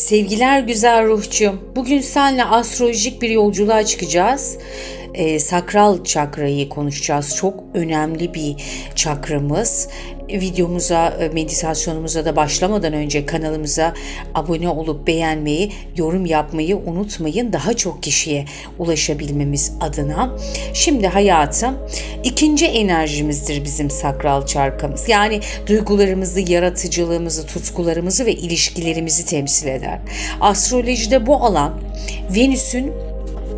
Sevgiler güzel ruhçum. Bugün seninle astrolojik bir yolculuğa çıkacağız. Ee, sakral çakrayı konuşacağız. Çok önemli bir çakramız. Videomuza, e, meditasyonumuza da başlamadan önce kanalımıza abone olup beğenmeyi, yorum yapmayı unutmayın. Daha çok kişiye ulaşabilmemiz adına. Şimdi hayatım ikinci enerjimizdir bizim sakral çarkımız. Yani duygularımızı, yaratıcılığımızı, tutkularımızı ve ilişkilerimizi temsil eder. Astrolojide bu alan Venüs'ün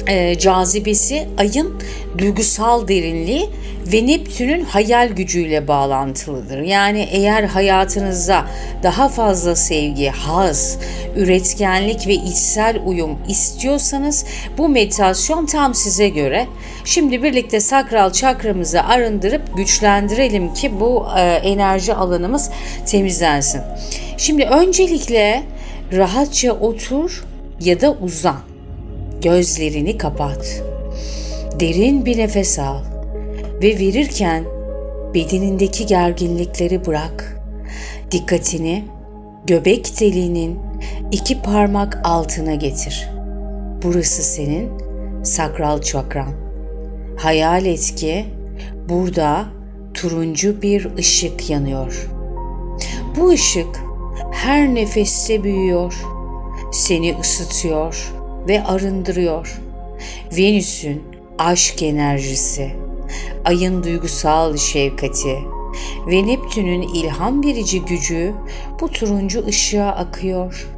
e, cazibesi, ayın duygusal derinliği ve Neptün'ün hayal gücüyle bağlantılıdır. Yani eğer hayatınızda daha fazla sevgi, haz, üretkenlik ve içsel uyum istiyorsanız bu meditasyon tam size göre. Şimdi birlikte sakral çakramızı arındırıp güçlendirelim ki bu e, enerji alanımız temizlensin. Şimdi öncelikle rahatça otur ya da uzan. Gözlerini kapat. Derin bir nefes al ve verirken bedenindeki gerginlikleri bırak. Dikkatini göbek deliğinin iki parmak altına getir. Burası senin sakral çakran. Hayal et ki burada turuncu bir ışık yanıyor. Bu ışık her nefeste büyüyor, seni ısıtıyor ve arındırıyor. Venüs'ün aşk enerjisi, ayın duygusal şefkati ve Neptün'ün ilham verici gücü bu turuncu ışığa akıyor.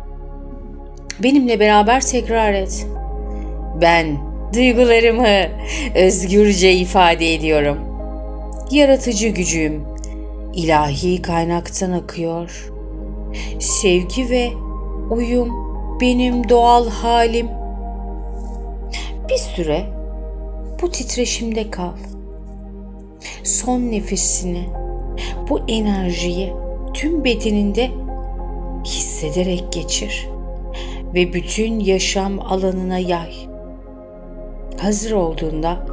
Benimle beraber tekrar et. Ben duygularımı özgürce ifade ediyorum. Yaratıcı gücüm ilahi kaynaktan akıyor. Sevgi ve uyum benim doğal halim. Bir süre bu titreşimde kal. Son nefesini, bu enerjiyi tüm bedeninde hissederek geçir ve bütün yaşam alanına yay. Hazır olduğunda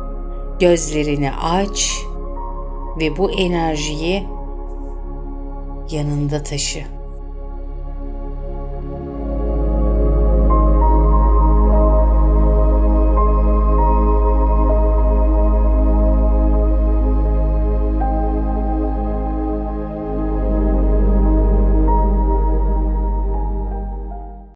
gözlerini aç ve bu enerjiyi yanında taşı.